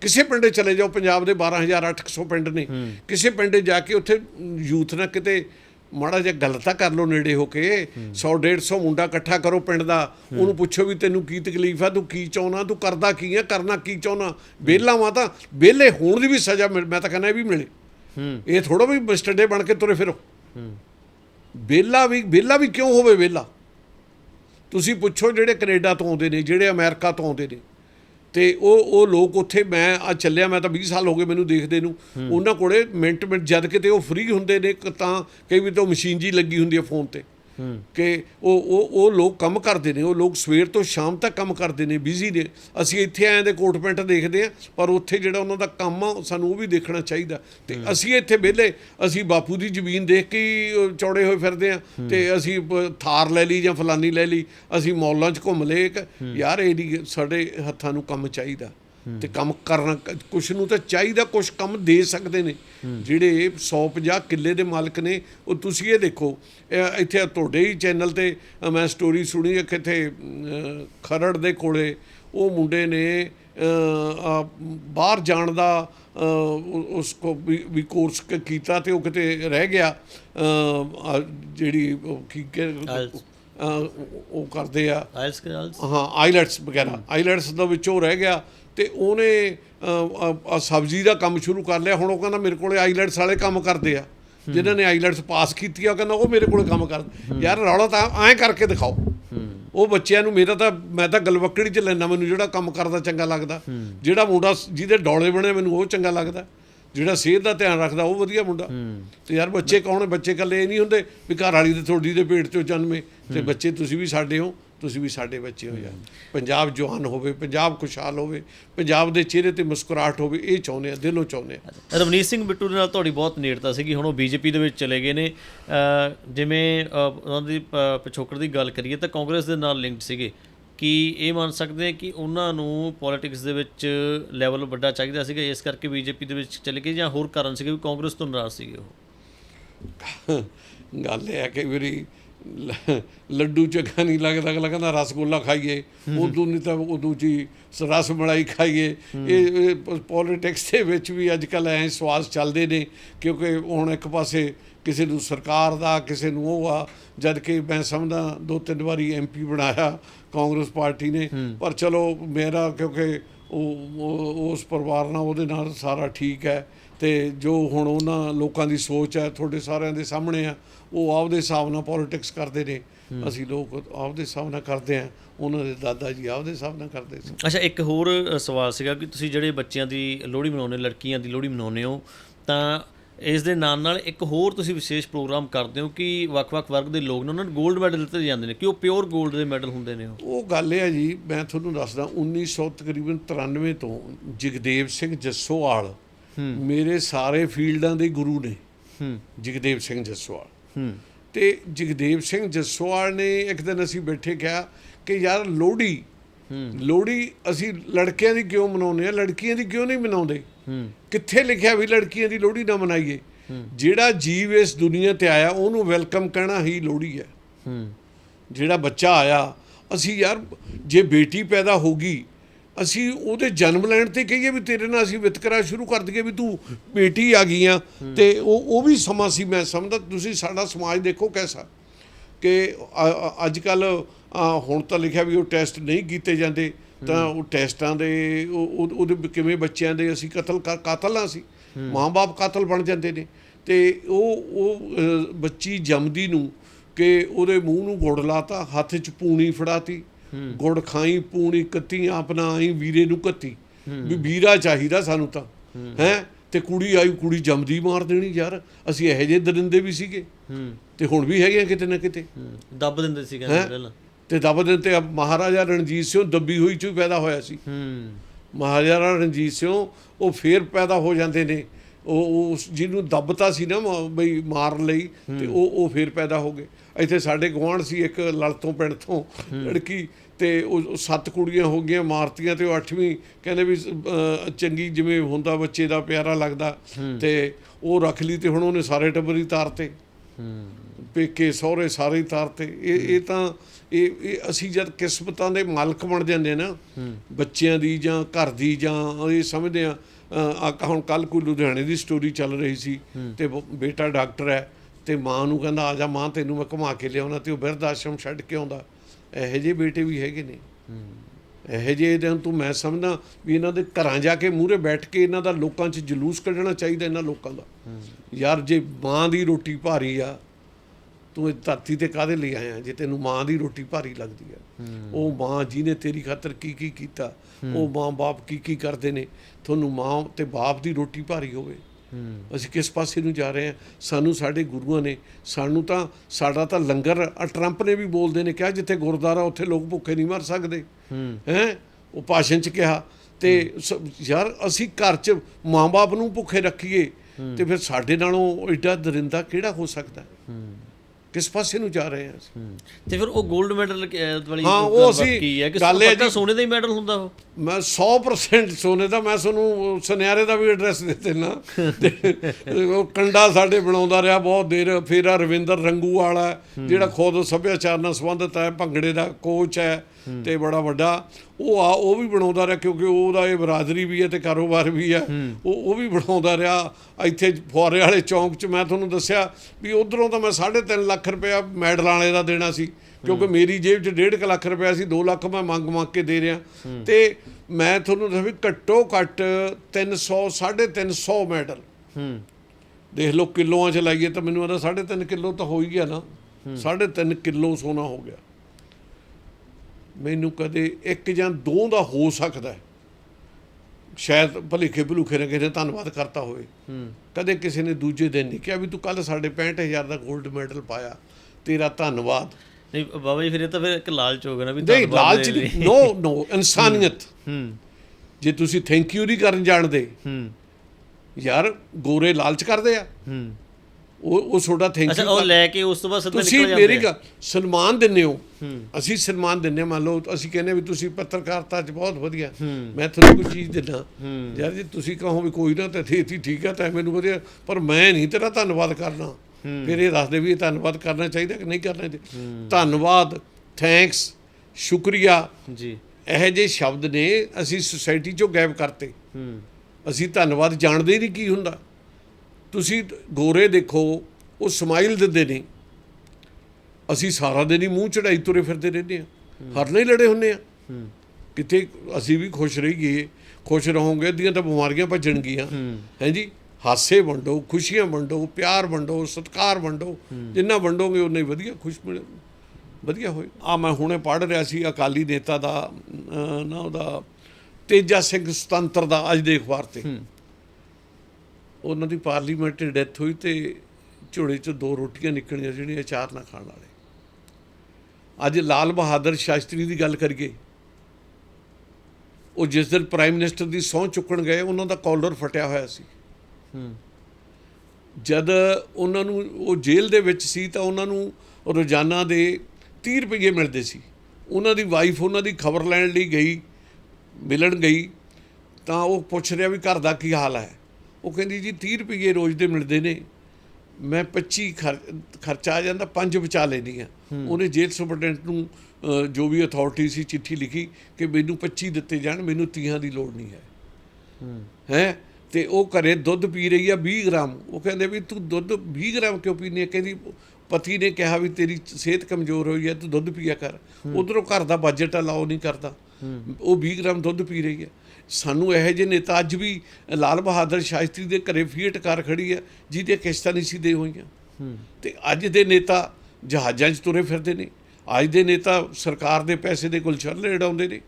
ਕਿਸੇ ਪਿੰਡੇ ਚਲੇ ਜਾਓ ਪੰਜਾਬ ਦੇ 12800 ਪਿੰਡ ਨੇ ਕਿਸੇ ਪਿੰਡੇ ਜਾ ਕੇ ਉੱਥੇ ਯੂਥ ਨਾਲ ਕਿਤੇ ਮਾੜਾ ਜਿਹਾ ਗੱਲ ਤਾਂ ਕਰ ਲਓ ਨੇੜੇ ਹੋ ਕੇ 100 150 ਮੁੰਡਾ ਇਕੱਠਾ ਕਰੋ ਪਿੰਡ ਦਾ ਉਹਨੂੰ ਪੁੱਛੋ ਵੀ ਤੈਨੂੰ ਕੀ ਤਕਲੀਫ ਆ ਤੂੰ ਕੀ ਚਾਹੁੰਦਾ ਤੂੰ ਕਰਦਾ ਕੀ ਆ ਕਰਨਾ ਕੀ ਚਾਹੁੰਦਾ? ਵਿਹਲਾ ਵਾਂ ਤਾਂ ਵਿਹਲੇ ਹੋਣ ਦੀ ਵੀ ਸਜ਼ਾ ਮੈਂ ਤਾਂ ਕਹਿੰਦਾ ਇਹ ਵੀ ਮਿਲੇ। ਇਹ ਥੋੜਾ ਵੀ ਮਿਸਟਰ ਬਣ ਕੇ ਤੁਰੇ ਫਿਰੋ। ਵਿਹਲਾ ਵੀ ਵਿਹਲਾ ਵੀ ਕਿਉਂ ਹੋਵੇ ਵਿਹਲਾ? ਤੁਸੀਂ ਪੁੱਛੋ ਜਿਹੜੇ ਕੈਨੇਡਾ ਤੋਂ ਆਉਂਦੇ ਨੇ ਜਿਹੜੇ ਅਮਰੀਕਾ ਤੋਂ ਆਉਂਦੇ ਨੇ। ਤੇ ਉਹ ਉਹ ਲੋਕ ਉੱਥੇ ਮੈਂ ਆ ਚੱਲਿਆ ਮੈਂ ਤਾਂ 20 ਸਾਲ ਹੋ ਗਏ ਮੈਨੂੰ ਦੇਖਦੇ ਨੂੰ। ਉਹਨਾਂ ਕੋਲੇ ਮਿੰਟ ਮਿੰਟ ਜਦ ਕਿਤੇ ਉਹ ਫ੍ਰੀ ਹੁੰਦੇ ਨੇ ਤਾਂ ਕਈ ਵੀ ਤਾਂ ਮਸ਼ੀਨ ਜੀ ਲੱਗੀ ਹੁੰਦੀ ਹੈ ਫੋਨ ਤੇ। ਕਿ ਉਹ ਉਹ ਉਹ ਲੋਕ ਕੰਮ ਕਰਦੇ ਨੇ ਉਹ ਲੋਕ ਸਵੇਰ ਤੋਂ ਸ਼ਾਮ ਤੱਕ ਕੰਮ ਕਰਦੇ ਨੇ ਬਿਜ਼ੀ ਨੇ। ਅਸੀਂ ਇੱਥੇ ਆਏ ਦੇ ਕੋਟ ਪੈਂਟ ਦੇਖਦੇ ਆ ਪਰ ਉੱਥੇ ਜਿਹੜਾ ਉਹਨਾਂ ਦਾ ਕੰਮ ਆ ਸਾਨੂੰ ਉਹ ਵੀ ਦੇਖਣਾ ਚਾਹੀਦਾ। ਤੇ ਅਸੀਂ ਇੱਥੇ ਵਿਹਲੇ ਅਸੀਂ ਬਾਪੂ ਦੀ ਜ਼ਮੀਨ ਦੇਖ ਕੇ ਚੌੜੇ ਹੋਏ ਫਿਰਦੇ ਆ ਤੇ ਅਸੀਂ ਥਾਰ ਲੈ ਲਈ ਜਾਂ ਫਲਾਨੀ ਲੈ ਲਈ ਅਸੀਂ ਮੌਲਾਂ 'ਚ ਘੁੰਮ ਲਏ ਇੱਕ। ਯਾਰ ਇਹ ਨਹੀਂ ਸਾਡੇ ਹੱਥਾਂ ਨੂੰ ਕੰਮ ਚਾਹੀਦਾ। ਤੇ ਕੰਮ ਕਰਨਾ ਕੁਛ ਨੂੰ ਤਾਂ ਚਾਹੀਦਾ ਕੁਛ ਕੰਮ ਦੇ ਸਕਦੇ ਨੇ। ਜਿਹੜੇ 150 ਕਿੱਲੇ ਦੇ ਮਾਲਕ ਨੇ ਉਹ ਤੁਸੀਂ ਇਹ ਦੇਖੋ ਇੱਥੇ ਤੁਹਾਡੇ ਹੀ ਚੈਨਲ ਤੇ ਮੈਂ ਸਟੋਰੀ ਸੁਣੀ ਇੱਕ ਇੱਥੇ ਖਰੜ ਦੇ ਕੋਲੇ ਉਹ ਮੁੰਡੇ ਨੇ ਬਾਹਰ ਜਾਣ ਦਾ ਉਸ ਕੋ ਵੀ ਕੋਰਸ ਕੀਤਾ ਤੇ ਉਹ ਕਿਤੇ ਰਹਿ ਗਿਆ ਜਿਹੜੀ ਉਹ ਕੀ ਉਹ ਕਰਦੇ ਆ। ਆਇਲਸ ਹਾਂ ਆਈਲੈਟਸ ਵਗੈਰਾ। ਆਈਲੈਟਸ ਦਾ ਵਿੱਚੋਂ ਰਹਿ ਗਿਆ ਤੇ ਉਹਨੇ ਸਬਜ਼ੀ ਦਾ ਕੰਮ ਸ਼ੁਰੂ ਕਰ ਲਿਆ। ਹੁਣ ਉਹ ਕਹਿੰਦਾ ਮੇਰੇ ਕੋਲੇ ਆਈਲੈਟਸ ਵਾਲੇ ਕੰਮ ਕਰਦੇ ਆ। ਜਿਨ੍ਹਾਂ ਨੇ ਆਈਲੈਟਸ ਪਾਸ ਕੀਤੀ ਆ, ਉਹ ਕਹਿੰਦਾ ਉਹ ਮੇਰੇ ਕੋਲੇ ਕੰਮ ਕਰ। ਯਾਰ ਰੌਲਾ ਤਾਂ ਐਂ ਕਰਕੇ ਦਿਖਾਓ। ਉਹ ਬੱਚਿਆਂ ਨੂੰ ਮੇਰਾ ਤਾਂ, ਮੈਂ ਤਾਂ ਗਲਵੱਕੜੀ ਚ ਲੈਣਾ ਮੈਨੂੰ ਜਿਹੜਾ ਕੰਮ ਕਰਦਾ ਚੰਗਾ ਲੱਗਦਾ। ਜਿਹੜਾ ਮੁੰਡਾ ਜਿਹਦੇ ਡੌਲੇ ਬਣੇ, ਮੈਨੂੰ ਉਹ ਚੰਗਾ ਲੱਗਦਾ। ਜਿਹੜਾ ਸਿਹਤ ਦਾ ਧਿਆਨ ਰੱਖਦਾ, ਉਹ ਵਧੀਆ ਮੁੰਡਾ। ਤੇ ਯਾਰ ਬੱਚੇ ਕੌਣ ਬੱਚੇ ਇਕੱਲੇ ਇਹ ਨਹੀਂ ਹੁੰਦੇ ਵੀ ਘਰ ਵਾਲੀ ਦੇ ਥੋੜੀ ਦੇ ਪੇਟ ਚੋਂ ਜਨਮੇ। ਤੇ ਬੱਚੇ ਤੁਸੀਂ ਵੀ ਸਾਡੇ ਹੋ। ਤੁਸੀਂ ਵੀ ਸਾਡੇ ਬੱਚੇ ਹੋ ਯਾਰ ਪੰਜਾਬ ਜਵਾਨ ਹੋਵੇ ਪੰਜਾਬ ਖੁਸ਼ਹਾਲ ਹੋਵੇ ਪੰਜਾਬ ਦੇ ਚਿਹਰੇ ਤੇ ਮੁਸਕਰਾਹਟ ਹੋਵੇ ਇਹ ਚਾਹੁੰਦੇ ਆ ਦਿਲੋਂ ਚਾਹੁੰਦੇ ਆ। ਰਵਨੀਤ ਸਿੰਘ ਬਿੱਟੂ ਦੇ ਨਾਲ ਤੁਹਾਡੀ ਬਹੁਤ ਨੇੜਤਾ ਸੀਗੀ ਹੁਣ ਉਹ ਬੀਜੇਪੀ ਦੇ ਵਿੱਚ ਚਲੇ ਗਏ ਨੇ। ਜਿਵੇਂ ਉਹਨਾਂ ਦੀ ਪਿਛੋਕੜ ਦੀ ਗੱਲ ਕਰੀਏ ਤਾਂ ਕਾਂਗਰਸ ਦੇ ਨਾਲ ਲਿੰਕਡ ਸੀਗੇ। ਕੀ ਇਹ ਮੰਨ ਸਕਦੇ ਆ ਕਿ ਉਹਨਾਂ ਨੂੰ ਪੋਲਿਟਿਕਸ ਦੇ ਵਿੱਚ ਲੈਵਲ ਵੱਡਾ ਚਾਹੀਦਾ ਸੀਗਾ ਇਸ ਕਰਕੇ ਬੀਜੇਪੀ ਦੇ ਵਿੱਚ ਚਲੇ ਗਏ ਜਾਂ ਹੋਰ ਕਾਰਨ ਸੀਗੇ ਵੀ ਕਾਂਗਰਸ ਤੋਂ ਨਾਰਾਜ਼ ਸੀਗੇ ਉਹ? ਗੱਲ ਇਹ ਹੈ ਕਿ ਲ- ਲੱਡੂ ਚੰਗਾ ਨਹੀਂ ਲੱਗਦਾ ਅਗਲਾ ਕਹਿੰਦਾ ਰਸਗੁੱਲਾ ਖਾਈਏ। ਉਦੋਂ ਨਹੀਂ ਤਾਂ ਉਦੋਂ ਜੀ ਰਸ ਮਲਾਈ ਖਾਈਏ। ਇਹ ਪੋਲਿਟਿਕਸ ਦੇ ਵਿੱਚ ਵੀ ਅੱਜ ਕੱਲ ਐ ਸਵਾਦ ਚੱਲਦੇ ਨੇ ਕਿਉਂਕਿ ਹੁਣ ਇੱਕ ਪਾਸੇ ਕਿਸੇ ਨੂੰ ਸਰਕਾਰ ਦਾ ਕਿਸੇ ਨੂੰ ਉਹ ਆ। ਜਦ ਕਿ ਮੈਂ ਸਮਝਦਾ ਦੋ ਤਿੰਨ ਵਾਰੀ ਐਮਪੀ ਬਣਾਇਆ ਕਾਂਗਰਸ ਪਾਰਟੀ ਨੇ। ਪਰ ਚਲੋ ਮੇਰਾ ਕਿਉਂਕਿ ਉਹ- ਉਸ ਪਰਿਵਾਰ ਨਾਲ ਉਹਦੇ ਨਾਲ ਸਾਰਾ ਠੀਕ ਹੈ। ਤੇ ਜੋ ਹੁਣ ਉਹਨਾਂ ਲੋਕਾਂ ਦੀ ਸੋਚ ਹੈ ਤੁਹਾਡੇ ਸਾਰਿਆਂ ਦੇ ਸਾਹਮਣੇ ਆ ਉਹ ਆਪਦੇ ਹਿਸਾਬ ਨਾਲ ਪੋਲਿਟਿਕਸ ਕਰਦੇ ਨੇ। ਅਸੀਂ ਲੋਕ ਆਪਦੇ ਹਿਸਾਬ ਨਾਲ ਕਰਦੇ ਆ ਉਹਨਾਂ ਦੇ ਦਾਦਾ ਜੀ ਆਪਦੇ ਹਿਸਾਬ ਨਾਲ ਕਰਦੇ ਸੀ। ਅੱਛਾ ਇੱਕ ਹੋਰ ਸਵਾਲ ਸੀਗਾ ਕਿ ਤੁਸੀਂ ਜਿਹੜੇ ਬੱਚਿਆਂ ਦੀ ਲੋਹੜੀ ਮਨਾਉਂਦੇ ਲੜਕੀਆਂ ਦੀ ਲੋਹੜੀ ਮਨਾਉਂਦੇ ਹੋ ਤਾਂ ਇਸ ਦੇ ਨਾਲ ਨਾਲ ਇੱਕ ਹੋਰ ਤੁਸੀਂ ਵਿਸ਼ੇਸ਼ ਪ੍ਰੋਗਰਾਮ ਕਰਦੇ ਹੋ ਕਿ ਵੱਖ-ਵੱਖ ਵਰਗ ਦੇ ਲੋਕ ਨੇ ਉਹਨਾਂ ਨੂੰ 골ਡ ਮੈਡਲ ਦਿੱਤੇ ਜਾਂਦੇ ਨੇ ਕਿ ਉਹ ਪਿਓਰ 골ਡ ਦੇ ਮੈਡਲ ਹੁੰਦੇ ਨੇ ਉਹ? ਉਹ ਗੱਲ ਇਹ ਹੈ ਜੀ ਮੈਂ ਤੁਹਾਨੂੰ ਦੱਸਦਾ 1900 ਤਕਰੀਬਨ 93 ਤੋਂ ਜਗਦੇਵ ਸਿੰਘ ਜੱਸੋਵਾਲ ਮੇਰੇ ਸਾਰੇ ਫੀਲਡਾਂ ਦੇ ਗੁਰੂ ਨੇ ਹੂੰ। ਜਗਦੇਵ ਸਿੰਘ ਜੱਸੋਵਾਲ। ਹੂੰ। ਤੇ ਜਗਦੇਵ ਸਿੰਘ ਜੱਸੋਵਾਲ ਨੇ ਇੱਕ ਦਿਨ ਅਸੀਂ ਬੈਠੇ ਕਿਹਾ ਕਿ ਯਾਰ ਲੋਹੜੀ ਲੋਹੜੀ ਅਸੀਂ ਲੜਕਿਆਂ ਦੀ ਕਿਉਂ ਮਨਾਉਂਦੇ ਆ ਲੜਕੀਆਂ ਦੀ ਕਿਉਂ ਨਹੀਂ ਮਨਾਉਂਦੇ? ਹੂੰ। ਕਿੱਥੇ ਲਿਖਿਆ ਵੀ ਲੜਕੀਆਂ ਦੀ ਲੋਹੜੀ ਨਾ ਮਨਾਈਏ? ਜਿਹੜਾ ਜੀਵ ਇਸ ਦੁਨੀਆ ਤੇ ਆਇਆ ਉਹਨੂੰ ਵੈਲਕਮ ਕਹਿਣਾ ਹੀ ਲੋਹੜੀ ਹੈ। ਹੂੰ। ਜਿਹੜਾ ਬੱਚਾ ਆਇਆ ਅਸੀਂ ਯਾਰ ਜੇ ਬੇਟੀ ਪੈਦਾ ਹੋਗੀ ਅਸੀਂ ਉਹਦੇ ਜਨਮ ਲੈਣ ਤੇ ਕਹੀਏ ਵੀ ਤੇਰੇ ਨਾਲ ਅਸੀਂ ਵਿਤਕਰਾ ਸ਼ੁਰੂ ਕਰ ਦਈਏ ਵੀ ਤੂੰ ਬੇਟੀ ਆ ਗਈ ਆ। ਤੇ ਉਹ ਉਹ ਵੀ ਸਮਾਂ ਸੀ ਮੈਂ ਸਮਝਦਾ, ਤੁਸੀਂ ਸਾਡਾ ਸਮਾਜ ਦੇਖੋ ਕੈਸਾ। ਕਿ ਅੱਜ ਕੱਲ ਹੁਣ ਤਾਂ ਲਿਖਿਆ ਵੀ ਉਹ ਟੈਸਟ ਨਹੀਂ ਕੀਤੇ ਜਾਂਦੇ, ਤਾਂ ਉਹ ਟੈਸਟਾਂ ਦੇ, ਉਹ- ਉਹਦੇ ਕਿਵੇਂ ਬੱਚਿਆਂ ਦੇ ਅਸੀਂ ਕਤਲ ਕਰ- ਕਾਤਲ ਸੀ। ਮਾਂ-ਬਾਪ ਕਾਤਲ ਬਣ ਜਾਂਦੇ ਨੇ। ਤੇ ਉਹ ਉਹ ਬੱਚੀ ਜੰਮਦੀ ਨੂੰ ਕਿ ਉਹਦੇ ਮੂੰਹ ਨੂੰ ਗੁੜ ਲਾਤਾ, ਹੱਥ 'ਚ ਪੂਣੀ ਫੜਾਤੀ। ਗੁੜ ਖਾਈ ਪੂਣੀ ਕੱਤੀ ਆਪਣਾ ਆਈ ਵੀਰੇ ਨੂੰ ਕੱਤੀ। ਵੀ ਵੀਰਾ ਚਾਹੀਦਾ ਸਾਨੂੰ ਤਾਂ। ਹੈ। ਤੇ ਕੁੜੀ ਆਈ ਕੁੜੀ ਜੰਮਦੀ ਮਾਰ ਦੇਣੀ ਯਾਰ। ਅਸੀਂ ਇਹੋ ਜਿਹੇ ਦਰਿੰਦੇ ਵੀ ਸੀਗੇ। ਤੇ ਹੁਣ ਵੀ ਹੈਗੇ ਕਿਤੇ ਨਾ ਕਿਤੇ। ਦੱਬ ਦਿੰਦੇ ਸੀ ਕਹਿੰਦੇ ਪਹਿਲਾਂ ਤੇ ਦਬ ਦਿਨ ਤੇ ਮਹਾਰਾਜਾ ਰਣਜੀਤ ਸਿੰਘ ਦੱਬੀ ਹੋਈ ਚੋਂ ਪੈਦਾ ਹੋਇਆ ਸੀ। ਮਹਾਰਾਜਾ ਰਣਜੀਤ ਸਿੰਘ ਉਹ ਫੇਰ ਪੈਦਾ ਹੋ ਜਾਂਦੇ ਨੇ। ਉਹ ਉਸ ਜਿਹਨੂੰ ਦੱਬਤਾ ਸੀ ਨਾ ਬਈ ਮਾਰਨ ਲਈ ਤੇ ਉਹ ਉਹ ਫੇਰ ਪੈਦਾ ਹੋ ਗਏ। ਇੱਥੇ ਸਾਡੇ ਗੁਆਂਢ ਸੀ ਇੱਕ ਲਲਤੋਂ ਪਿੰਡ ਤੋਂ ਲੜਕੀ ਤੇ ਉਹ ਸੱਤ ਕੁੜੀਆਂ ਹੋ ਗਈਆਂ ਮਾਰਤੀਆਂ ਤੇ ਉਹ ਅੱਠਵੀਂ ਕਹਿੰਦੇ ਵੀ ਚੰਗੀ ਜਿਵੇਂ ਹੁੰਦਾ ਬੱਚੇ ਦਾ ਪਿਆਰਾ ਲੱਗਦਾ ਤੇ ਉਹ ਰੱਖ ਲਈ ਤੇ ਹੁਣ ਉਹਨੇ ਸਾਰੇ ਟੱਬਰ ਹੀ ਤਾਰਤੇ। ਪੇਕੇ ਸਹੁਰੇ ਸਾਰੇ ਹੀ ਤਾਰ ਤੇ ਇਹ ਇਹ ਤਾਂ ਇਹ ਇਹ ਅਸੀਂ ਜਦ ਕਿਸਮਤਾਂ ਦੇ ਮਾਲਕ ਬਣ ਜਾਂਦੇ ਨਾ ਬੱਚਿਆਂ ਦੀ ਜਾਂ ਘਰ ਦੀ ਜਾਂ ਇਹ ਸਮਝਦੇ ਆ ਆ ਹੁਣ ਕੱਲ ਕੋਈ ਲੁਧਿਆਣੇ ਦੀ ਸਟੋਰੀ ਚੱਲ ਰਹੀ ਸੀ ਤੇ ਬੇਟਾ ਡਾਕਟਰ ਹੈ ਤੇ ਮਾਂ ਨੂੰ ਕਹਿੰਦਾ ਆ ਜਾ ਮਾਂ ਤੈਨੂੰ ਮੈਂ ਘੁਮਾ ਕੇ ਲਿਆਉਣਾ ਤੇ ਉਹ ਬਿਰਧ ਆਸ਼ਰਮ ਛੱਡ ਕੇ ਆਉਂਦਾ। ਇਹੋ ਜਿਹੇ ਬੇਟੇ ਵੀ ਹੈਗੇ ਨੇ। ਇਹੋ ਜਿਹੇ ਦਿਨ ਤੂੰ ਮੈਂ ਸਮਝਦਾ ਵੀ ਇਹਨਾਂ ਦੇ ਘਰਾਂ ਜਾ ਕੇ ਮੂਹਰੇ ਬੈਠ ਕੇ ਇਹਨਾਂ ਦਾ ਲੋਕਾਂ 'ਚ ਜਲੂਸ ਕੱਢਣਾ ਚਾਹੀਦਾ ਇਹਨਾਂ ਲੋਕਾਂ ਦਾ। ਯਾਰ ਜੇ ਮਾਂ ਦੀ ਰੋਟੀ ਭਾਰੀ ਆ ਤੂੰ ਇਹ ਧਰਤੀ ਤੇ ਕਾਦੇ ਲਈ ਆਇਆ? ਜੇ ਤੈਨੂੰ ਮਾਂ ਦੀ ਰੋਟੀ ਭਾਰੀ ਲੱਗਦੀ ਆ। ਉਹ ਮਾਂ ਜਿਹਨੇ ਤੇਰੀ ਖਾਤਰ ਕੀ ਕੀ ਕੀਤਾ ਉਹ ਮਾਂ ਬਾਪ ਕੀ ਕੀ ਕਰਦੇ ਨੇ ਤੁਹਾਨੂੰ ਮਾਂ ਤੇ ਬਾਪ ਦੀ ਰੋਟੀ ਭਾਰੀ ਹੋਵੇ। ਅਸੀਂ ਕਿਸ ਪਾਸੇ ਨੂੰ ਜਾ ਰਹੇ ਹਾਂ? ਸਾਨੂੰ ਸਾਡੇ ਗੁਰੂਆਂ ਨੇ ਸਾਨੂੰ ਤਾਂ ਸਾਡਾ ਤਾਂ ਲੰਗਰ ਆ ਟਰੰਪ ਨੇ ਵੀ ਬੋਲਦੇ ਨੇ ਕਿਹਾ ਜਿੱਥੇ ਗੁਰਦੁਆਰਾ ਉੱਥੇ ਲੋਕ ਭੁੱਖੇ ਨਹੀਂ ਮਰ ਸਕਦੇ। ਹੈ। ਉਹ ਭਾਸ਼ਣ ਚ ਕਿਹਾ। ਤੇ ਯਾਰ ਅਸੀਂ ਘਰ ਚ ਮਾਂ-ਬਾਪ ਨੂੰ ਭੁੱਖੇ ਰੱਖੀਏ ਤੇ ਫਿਰ ਸਾਡੇ ਨਾਲੋਂ ਐਡਾ ਦਰਿੰਦਾ ਕਿਹੜਾ ਹੋ ਸਕਦਾ? ਕਿਸ ਪਾਸੇ ਨੂੰ ਜਾ ਰਹੇ ਹਾਂ ਤੇ ਫਿਰ ਉਹ 골ਡ ਮੈਡਲ ਵਾਲੀ ਹਾਂ, ਉਹ ਗੱਲਬਾਤ ਅਸੀਂ- ਕੀ ਹੈ ਕਿ ਸੋਨੇ ਦਾ ਹੀ ਮੈਡਲ ਹੁੰਦਾ ਉਹ? ਮੈਂ 100% ਸੋਨੇ ਦਾ, ਮੈਂ ਤੁਹਾਨੂੰ ਸੁਨਿਆਰੇ ਦਾ ਵੀ ਐਡਰੈਸ ਦੇ ਦੇਣਾ ਤੇ ਉਹ ਕੰਡਾ ਸਾਡੇ ਬਣਾਉਂਦਾ ਰਿਹਾ ਬਹੁਤ ਦੇਰ, ਫਿਰ ਆ ਰਵਿੰਦਰ ਰੰਗੂ ਵਾਲਾ ਜਿਹੜਾ ਖੁਦ ਸੱਭਿਆਚਾਰ ਨਾਲ ਸੰਬੰਧਿਤ ਹੈ, ਭੰਗੜੇ ਦਾ ਕੋਚ ਹੈ ਤੇ ਬੜਾ ਵੱਡਾ। ਉਹ ਆ, ਉਹ ਵੀ ਬਣਾਉਂਦਾ ਰਿਹਾ, ਕਿਉਂਕਿ ਉਹਦਾ ਇਹ ਬਰਾਦਰੀ ਵੀ ਹੈ ਤੇ ਕਾਰੋਬਾਰ ਵੀ ਹੈ। ਉਹ ਉਹ ਵੀ ਬਣਾਉਂਦਾ ਰਿਹਾ। ਇੱਥੇ ਫੁਆਰੇ ਵਾਲੇ ਚੌਂਕ 'ਚ ਮੈਂ ਤੁਹਾਨੂੰ ਦੱਸਿਆ ਵੀ ਉਧਰੋਂ ਤਾਂ ਮੈਂ 3.5 ਲੱਖ ਰੁਪਇਆ ਮੈਡਲ ਵਾਲੇ ਦਾ ਦੇਣਾ ਸੀ। ਕਿਉਂਕਿ ਮੇਰੀ ਜੇਬ 'ਚ 1.5 ਲੱਖ ਰੁਪਇਆ ਸੀ 2 ਲੱਖ ਮੈਂ ਮੰਗ ਮੰਗ ਕੇ ਦੇ ਰਿਹਾ। ਤੇ ਮੈਂ ਤੁਹਾਨੂੰ ਦੱਸਾਂ ਵੀ ਘੱਟੋ ਘੱਟ 300 350 ਮੈਡਲ। ਹੂੰ। ਦੇਖ ਲਓ ਕਿਲੋਆਂ 'ਚ ਲਾਈਏ ਤਾਂ ਮੈਨੂੰ ਆਦਾ 3.5 ਕਿਲੋ ਤਾਂ ਹੋ ਹੀ ਗਿਆ ਨਾ। 3.5 ਕਿਲੋ ਸੋਨਾ ਹੋ ਗਿਆ। ਮੈਨੂੰ ਕਦੇ ਇੱਕ ਜਾਂ ਦੋ ਦਾ ਹੋ ਸਕਦਾ ਹੈ। ਸ਼ਾਇਦ ਭਲੇਖੇ ਭਲੂਖੇ ਨੇ ਕਿਸੇ ਧੰਨਵਾਦ ਕਰਤਾ ਹੋਵੇ। ਕਦੇ ਕਿਸੇ ਨੇ ਦੂਜੇ ਦਿਨ ਨਹੀਂ ਕਿਹਾ ਵੀ ਤੂੰ ਕੱਲ ਸਾਡੇ 65000 ਦਾ 골ਡ ਮੈਡਲ ਪਾਇਆ। ਤੇਰਾ ਧੰਨਵਾਦ। ਨਹੀਂ ਬਾਬਾ ਜੀ ਫਿਰ ਇਹ ਤਾਂ ਫਿਰ ਇੱਕ ਲਾਲਚ ਹੋ ਗਿਆ ਨਾ ਵੀ ਨਹੀਂ ਲਾਲਚ ਨਹੀਂ। ਨੋ ਨੋ ਇਨਸਾਨੀਅਤ। ਹੂੰ। ਜੇ ਤੁਸੀਂ ਥੈਂਕ ਯੂ ਨਹੀਂ ਕਰਨ ਜਾਣਦੇ ਹੂੰ। ਯਾਰ ਗੋਰੇ ਲਾਲਚ ਕਰਦੇ ਆ। ਹੂੰ। ਉਹ ਉਹ ਤੁਹਾਡਾ ਥੈਂਕ ਅੱਛਾ ਯੂ ਉਹ ਲੈ ਕੇ ਉਸ ਤੋਂ ਬਾਅਦ ਸਿੱਧਾ ਤੁਸੀਂ ਨਿਕਲ ਜਾਂਦੇ ਮੇਰੀ ਆ। ਗੱਲ ਸਨਮਾਨ ਦਿੰਦੇ ਹੋ। ਹੂੰ। ਅਸੀਂ ਸਨਮਾਨ ਹਾਂ, ਮੰਨ ਲਓ ਅਸੀਂ ਕਹਿੰਦੇ ਵੀ ਤੁਸੀਂ ਪੱਤਰਕਾਰਤਾ 'ਚ ਬਹੁਤ ਵਧੀਆ। ਹੂੰ। ਮੈਂ ਤੁਹਾਨੂੰ ਕੋਈ ਚੀਜ਼ ਦਿੰਦਾ। ਹੂੰ। ਯਾਰ ਜੇ ਤੁਸੀਂ ਕਹੋ ਵੀ ਕੋਈ ਨਾ ਤੇ ਥੇਤੀ ਠੀਕ ਆ ਤਾਂ ਮੈਨੂੰ ਵਧੀਆ। ਪਰ ਮੈਂ ਨਹੀਂ ਤੇਰਾ ਧੰਨਵਾਦ ਕਰਨਾ ਫਿਰ ਇਹ ਦੱਸਦੇ ਵੀ ਇਹ ਧੰਨਵਾਦ ਕਰਨਾ ਚਾਹੀਦਾ ਕਿ ਨਹੀਂ ਕਰਨਾ ਚਾਹੀਦਾ। ਧੰਨਵਾਦ ਥੈਂਕਸ ਸ਼ੁਕਰੀਆ। ਜੀ। ਇਹੋ ਜਿਹੇ ਸ਼ਬਦ ਨੇ ਅਸੀਂ ਸੁਸਾਇਟੀ 'ਚੋਂ ਗਾਇਬ ਕਰਤੇ। ਹੂੰ। ਅਸੀਂ ਧੰਨਵਾਦ ਜਾਣਦੇ ਹੀ ਨਹੀਂ ਕੀ ਹੁੰਦਾ। ਤੁਸੀਂ ਗੋਰੇ ਦੇਖੋ ਉਹ ਸਮਾਈਲ ਦਿੰਦੇ ਨੇ। ਅਸੀਂ ਸਾਰਾ ਦਿਨ ਹੀ ਮੂੰਹ ਚੜਾਈ ਤੁਰੇ ਫਿਰਦੇ ਰਹਿੰਦੇ ਆ ਹਰ ਨਹੀਂ ਲੜੇ ਹੁੰਨੇ ਆ ਕਿਤੇ ਅਸੀਂ ਵੀ ਖੁਸ਼ ਰਹੀਏ ਖੁਸ਼ ਰਹੋਗੇ ਅੱਧੀਆਂ ਤਾਂ ਬਿਮਾਰੀਆਂ ਭੱਜਣਗੀਆਂ। ਹੂੰ। ਹੈ ਜੀ? ਹਾਸੇ ਵੰਡੋ ਖੁਸ਼ੀਆਂ ਵੰਡੋ ਪਿਆਰ ਵੰਡੋ ਸਤਿਕਾਰ ਵੰਡੋ ਜਿੰਨਾ ਵੰਡੋਗੇ ਉਨਾ ਹੀ ਵਧੀਆ ਖੁਸ਼ ਮਿਲੇ ਵਧੀਆ ਹੋਏ। ਆ ਮੈਂ ਹੁਣੇ ਪੜ੍ਹ ਰਿਹਾ ਸੀ ਅਕਾਲੀ ਨੇਤਾ ਦਾ ਨਾ ਉਹਦਾ ਤੇਜਾ ਸਿੰਘ ਸੁਤੰਤਰ ਦਾ ਅੱਜ ਦੇ ਅਖਬਾਰ ਤੇ। ਉਹਨਾਂ ਦੀ ਪਾਰਲੀਮੈਂਟਰੀ ਡੈਥ ਹੋਈ ਤੇ ਝੋਲੇ 'ਚ ਦੋ ਰੋਟੀਆਂ ਨਿਕਲੀਆਂ ਜਿਹੜੀਆਂ ਅਚਾਰ ਨਾ ਖਾਣ ਵਾਲੇ। ਅੱਜ ਲਾਲ ਬਹਾਦਰ ਸ਼ਾਸਤਰੀ ਦੀ ਗੱਲ ਕਰੀਏ ਉਹ ਜਿਸ ਦਿਨ ਪ੍ਰਾਈਮ ਮਿਨਿਸਟਰ ਦੀ ਸਹੁੰ ਚੁੱਕਣ ਗਏ ਉਹਨਾਂ ਦਾ ਕਾਲਰ ਫਟਿਆ ਹੋਇਆ ਸੀ। ਜਦ ਉਹਨਾਂ ਨੂੰ ਉਹ ਜੇਲ੍ਹ ਦੇ ਵਿੱਚ ਸੀ ਤਾਂ ਉਹਨਾਂ ਨੂੰ ਰੋਜ਼ਾਨਾ ਦੇ 30 ਰੁਪਏ ਮਿਲਦੇ ਸੀ। ਉਹਨਾਂ ਦੀ ਵਾਈਫ ਉਹਨਾਂ ਦੀ ਖਬਰ ਲੈਣ ਲਈ ਗਈ ਮਿਲਣ ਗਈ ਤਾਂ ਉਹ ਪੁੱਛ ਰਿਹਾ ਵੀ ਘਰ ਦਾ ਕੀ ਹਾਲ ਹੈ? ਉਹ ਕਹਿੰਦੀ ਜੀ 30 ਰੁਪਏ ਰੋਜ਼ ਦੇ ਮਿਲਦੇ ਨੇ। ਮੈਂ 25 ਖਰ- ਖਰਚਾ ਆ ਜਾਂਦਾ ਪੰਜ ਬਚਾ ਲੈਂਦੀ ਆ ਉਹਨੇ ਜੇਲ੍ਹ ਸੁਪਰਡੈਂਟ ਨੂੰ ਜੋ ਵੀ ਅਥਾਰਟੀ ਸੀ ਚਿੱਠੀ ਲਿਖੀ ਕਿ ਮੈਨੂੰ 25 ਦਿੱਤੇ ਜਾਣ ਮੈਨੂੰ 30 ਦੀ ਲੋੜ ਨਹੀਂ ਹੂੰ। ਹੈ? ਤੇ ਉਹ ਘਰੇ ਦੁੱਧ ਪੀ ਰਹੀ ਆ 20 ਗ੍ਰਾਮ। ਉਹ ਕਹਿੰਦੇ ਵੀ ਤੂੰ ਦੁੱਧ 20 ਗ੍ਰਾਮ ਕਿਉਂ ਪੀਨੀ ਹੈ ਕਹਿੰਦੀ ਪਤੀ ਨੇ ਕਿਹਾ ਵੀ ਤੇਰੀ ਸਿਹਤ ਕਮਜ਼ੋਰ ਹੋਈ ਹੈ ਤੂੰ ਦੁੱਧ ਪੀਆ ਕਰ। ਉਧਰੋਂ ਘਰ ਦਾ ਬਜਟ ਅਲਾਉ ਨਹੀਂ ਕਰਦਾ। ਉਹ 20 ਗ੍ਰਾਮ ਦੁੱਧ ਪੀ ਰਹੀ ਹੈ ਸਾਨੂੰ ਇਹੋ ਜਿਹੇ ਨੇਤਾ ਅੱਜ ਵੀ ਲਾਲ ਬਹਾਦਰ ਸ਼ਾਸਤਰੀ ਦੇ ਘਰੇ ਫੀਟ ਕਾਰ ਖੜੀ ਹੈ ਜਿਹਦੇ ਕਿਸ਼ਤਾਂ ਨਹੀਂ ਸੀ ਦੇ ਹੋਈਆਂ। ਤੇ ਅੱਜ ਦੇ ਨੇਤਾ ਜਹਾਜ਼ਾਂ 'ਚ ਤੁਰੇ ਫਿਰਦੇ ਨੇ। ਅੱਜ ਦੇ ਨੇਤਾ ਸਰਕਾਰ ਦੇ ਪੈਸੇ ਦੇ ਗੁਲਛਰਲੇ ਉਡਾਉਂਦੇ ਨੇ।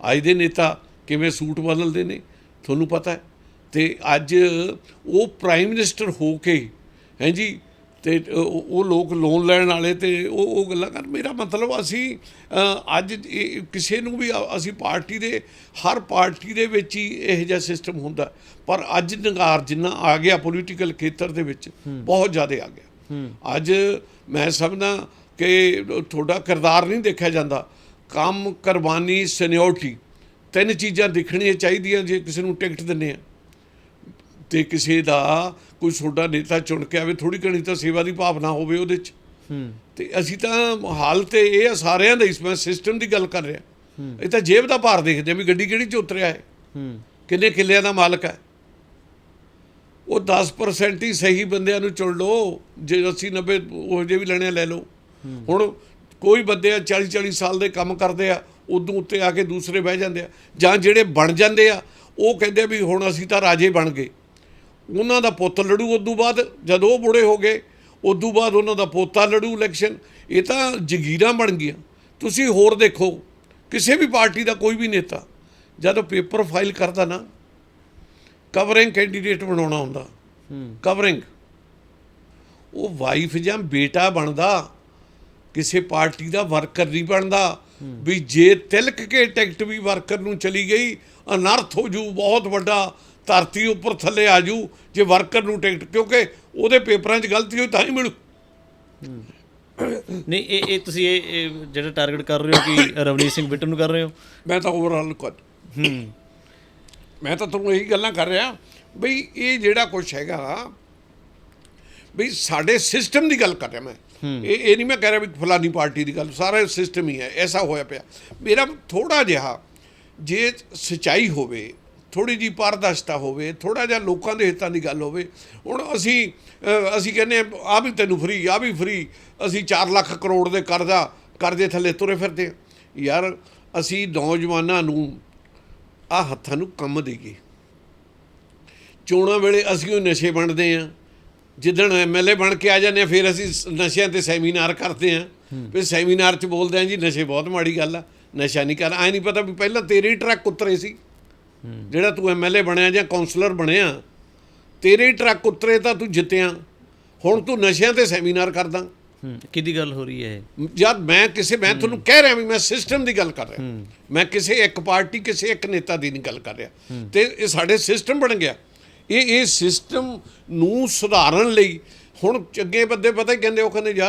ਅੱਜ ਦੇ ਨੇਤਾ ਕਿਵੇਂ ਸੂਟ ਬਦਲਦੇ ਨੇ ਤੁਹਾਨੂੰ ਪਤਾ ਹੈ। ਤੇ ਅੱਜ ਉਹ ਪ੍ਰਾਈਮ ਮਿਨਿਸਟਰ ਹੋ ਕੇ ਹੈਂ ਜੀ ਤੇ ਉਹ ਲੋਕ ਲੋਨ ਲੈਣ ਵਾਲੇ ਤੇ ਉਹ ਉਹ ਗੱਲਾਂ ਕਰ ਮੇਰਾ ਮਤਲਬ ਅਸੀਂ ਅੱਜ ਕਿਸੇ ਨੂੰ ਵੀ ਅਸੀਂ ਪਾਰਟੀ ਦੇ ਹਰ ਪਾਰਟੀ ਦੇ ਵਿੱਚ ਹੀ ਇਹੋ ਜਿਹਾ ਸਿਸਟਮ ਹੁੰਦਾ। ਪਰ ਅੱਜ ਨਿਗਾਰ ਜਿੰਨਾ ਆ ਗਿਆ ਪੋਲੀਟੀਕਲ ਖੇਤਰ ਦੇ ਵਿੱਚ ਬਹੁਤ ਜ਼ਿਆਦਾ ਆ ਗਿਆ। ਅੱਜ ਮੈਂ ਸਮਝਦਾ ਕਿ ਤੁਹਾਡਾ ਕਿਰਦਾਰ ਨਹੀਂ ਦੇਖਿਆ ਜਾਂਦਾ। ਕੰਮ ਕੁਰਬਾਨੀ ਸੀਨੀਅਰਟੀ ਤਿੰਨ ਚੀਜ਼ਾਂ ਦਿਖਣੀਆਂ ਚਾਹੀਦੀਆਂ ਜੇ ਕਿਸੇ ਨੂੰ ਟਿਕਟ ਦਿੰਨੇ ਆ। ਤੇ ਕਿਸੇ ਦਾ ਕੋਈ ਛੋਟਾ ਨੇਤਾ ਚੁਣ ਕੇ ਆਵੇ ਥੋੜੀ ਘਣੀ ਤਾਂ ਸੇਵਾ ਦੀ ਭਾਵਨਾ ਹੋਵੇ ਉਹਦੇ 'ਚ। ਤੇ ਅਸੀਂ ਤਾਂ ਹਾਲ ਤੇ ਇਹ ਆ ਸਾਰਿਆਂ ਦਾ ਇਸ ਮੈਂ ਸਿਸਟਮ ਦੀ ਗੱਲ ਕਰ ਰਿਹਾ। ਇਹ ਤਾਂ ਜੇਬ ਦਾ ਭਾਰ ਦੇਖਦੇ ਆ ਵੀ ਗੱਡੀ ਕਿਹੜੀ 'ਚ ਉਤਰਿਆ ਹੈ। ਕਿੰਨੇ ਕਿੱਲਿਆਂ ਦਾ ਮਾਲਕ ਹੈ। ਉਹ 10% ਹੀ ਸਹੀ ਬੰਦਿਆਂ ਨੂੰ ਚੁਣ ਲਓ ਜੇ 80 90 ਉਹ ਜੇ ਵੀ ਲੈਣੇ ਲੈ ਲਓ। ਹੁਣ ਕੋਈ ਬੰਦੇ ਆ 40 40 ਸਾਲ ਦੇ ਕੰਮ ਕਰਦੇ ਆ ਉਦੋਂ ਉੱਤੇ ਆ ਕੇ ਦੂਸਰੇ ਬਹਿ ਜਾਂਦੇ ਆ। ਜਾਂ ਜਿਹੜੇ ਬਣ ਜਾਂਦੇ ਆ ਉਹ ਕਹਿੰਦੇ ਵੀ ਹੁਣ ਅਸੀਂ ਤਾਂ ਰਾਜੇ ਬਣ ਗਏ। ਉਹਨਾਂ ਦਾ ਪੁੱਤ ਲੜੂ ਉਦੋਂ ਬਾਅਦ ਜਦ ਉਹ ਬੁੜੇ ਹੋ ਗਏ ਉਦੋਂ ਬਾਅਦ ਉਹਨਾਂ ਦਾ ਪੋਤਾ ਲੜੂ ਇਲੈਕਸ਼ਨ। ਇਹ ਤਾਂ ਜਗੀਰਾਂ ਬਣ ਗਈਆਂ। ਤੁਸੀਂ ਹੋਰ ਦੇਖੋ ਕਿਸੇ ਵੀ ਪਾਰਟੀ ਦਾ ਕੋਈ ਵੀ ਨੇਤਾ ਜਦੋਂ ਪੇਪਰ ਫਾਈਲ ਕਰਦਾ ਨਾ ਕਵਰਿੰਗ ਕੈਂਡੀਡੇਟ ਬਣਾਉਣਾ ਹੁੰਦਾ। ਕਵਰਿੰਗ। ਉਹ ਵਾਈਫ ਜਾਂ ਬੇਟਾ ਬਣਦਾ ਕਿਸੇ ਪਾਰਟੀ ਦਾ ਵਰਕਰ ਨਹੀਂ ਬਣਦਾ। ਵੀ ਜੇ ਤਿਲਕ ਕੇ ਟਿਕਟ ਵੀ ਵਰਕਰ ਨੂੰ ਚਲੀ ਗਈ ਅਨਰਥ ਹੋ ਜੂ ਬਹੁਤ ਵੱਡਾ ਧਰਤੀ ਉੱਪਰ ਥੱਲੇ ਆ ਜੂ ਜੇ ਵਰਕਰ ਨੂੰ ਟਿਕਟ ਕਿਉਂਕਿ ਉਹਦੇ ਪੇਪਰਾਂ 'ਚ ਗਲਤੀ ਹੋਈ ਤਾਂ ਹੀ ਮਿਲੂ। ਨਹੀਂ ਇਹ ਇਹ ਤੁਸੀਂ ਇਹ ਜਿਹੜਾ ਟਾਰਗੇਟ ਕਰ ਰਹੇ ਹੋ ਕਿ ਰਵਨੀਤ ਸਿੰਘ ਬਿੱਟੂ ਨੂੰ ਕਰ ਰਹੇ ਹੋ? ਮੈਂ ਤਾਂ ਓਵਰਆਲ ਹੂੰ। ਮੈਂ ਤਾਂ ਤੁਹਾਨੂੰ ਇਹੀ ਗੱਲਾਂ ਕਰ ਰਿਹਾ ਬਈ ਇਹ ਜਿਹੜਾ ਕੁਝ ਹੈਗਾ ਬਈ ਸਾਡੇ ਸਿਸਟਮ ਦੀ ਗੱਲ ਕਰ ਰਿਹਾ ਮੈਂ। ਇਹ ਇਹ ਨਹੀਂ ਮੈਂ ਕਹਿ ਰਿਹਾ ਵੀ ਫਲਾਨੀ ਪਾਰਟੀ ਦੀ ਗੱਲ ਸਾਰਾ ਸਿਸਟਮ ਹੀ ਹੈ ਐਸਾ ਹੋਇਆ ਪਿਆ। ਮੇਰਾ ਥੋੜਾ ਜਿਹਾ ਜੇ ਸਚਾਈ ਹੋਵੇ ਥੋੜੀ ਜੀ ਪਾਰਦਰਸ਼ਤਾ ਹੋਵੇ ਥੋੜਾ ਜਿਹਾ ਲੋਕਾਂ ਦੇ ਹਿੱਤਾਂ ਦੀ ਗੱਲ ਹੋਵੇ, ਹੁਣ ਅਸੀਂ ਅਸੀਂ ਕਹਿੰਦੇ ਆ ਵੀ ਤੈਨੂੰ ਫਰੀ ਆ ਵੀ ਫਰੀ ਅਸੀਂ 4 ਲੱਖ ਕਰੋੜ ਦੇ ਕਰਜ਼ਾ, ਕਰਜ਼ੇ ਥੱਲੇ ਤੁਰੇ ਫਿਰਦੇ ਹਾਂ। ਯਾਰ, ਅਸੀਂ ਨੌਜਵਾਨਾਂ ਨੂੰ ਆ ਹੱਥਾਂ ਨੂੰ ਕੰਮ ਦੇਈਏ। ਚੋਣਾਂ ਵੇਲੇ ਅਸੀਂ ਉਹ ਨਸ਼ੇ ਵੰਡਦੇ ਆ ਜਿੱਦਣ ਐਮਐਲਏ ਬਣ ਕੇ ਆ ਜਾਂਦੇ ਆ ਫਿਰ ਅਸੀਂ ਸ- ਨਸ਼ਿਆਂ ਤੇ ਸੈਮੀਨਾਰ ਕਰਦੇ ਆ ਫਿਰ ਸੈਮੀਨਾਰ 'ਚ ਬੋਲਦੇ ਆ ਜੀ, ਨਸ਼ੇ ਬਹੁਤ ਮਾੜੀ ਗੱਲ ਆ, ਨਸ਼ਾ ਨਹੀਂ ਕਰ, ਐ ਨਹੀਂ ਪਤਾ ਵੀ ਪਹਿਲਾਂ ਤੇਰੇ ਹੀ ਟਰੱਕ ਉਤਰੇ ਸੀ। ਜਿਹੜਾ ਤੂੰ ਐਮਐਲਏ ਬਣਿਆ ਜਾਂ ਕਾਉਂਸਲਰ ਬਣਿਆ ਤੇਰੇ ਟਰੱਕ ਉਤਰੇ ਤਾਂ ਤੂੰ ਜਿੱਤਿਆ। ਹੁਣ ਤੂੰ ਨਸ਼ਿਆਂ ਤੇ ਸੈਮੀਨਾਰ ਕਰਦਾ। ਕਿਹਦੀ ਗੱਲ ਹੋ ਰਹੀ ਹੈ ਜਦ ਮੈਂ ਕਿਸੇ ਮੈਂ ਤੁਹਾਨੂੰ ਕਹਿ ਰਿਹਾ ਵੀ ਮੈਂ ਸਿਸਟਮ ਦੀ ਗੱਲ ਕਰ ਰਿਹਾ। ਮੈਂ ਕਿਸੇ ਇੱਕ ਪਾਰਟੀ ਕਿਸੇ ਇੱਕ ਨੇਤਾ ਦੀ ਨਹੀਂ ਗੱਲ ਕਰ ਰਿਹਾ। ਤੇ ਇਹ ਸਾਡੇ ਸਿਸਟਮ ਬਣ ਗਿਆ। ਇਹ ਇਹ ਸਿਸਟਮ ਨੂੰ ਸੁਧਾਰਨ ਲਈ ਹੁਣ ਅੱਗੇ ਬੰਦੇ ਪਤਾ ਹੀ ਕਹਿੰਦੇ ਉਹ ਕਹਿੰਦੇ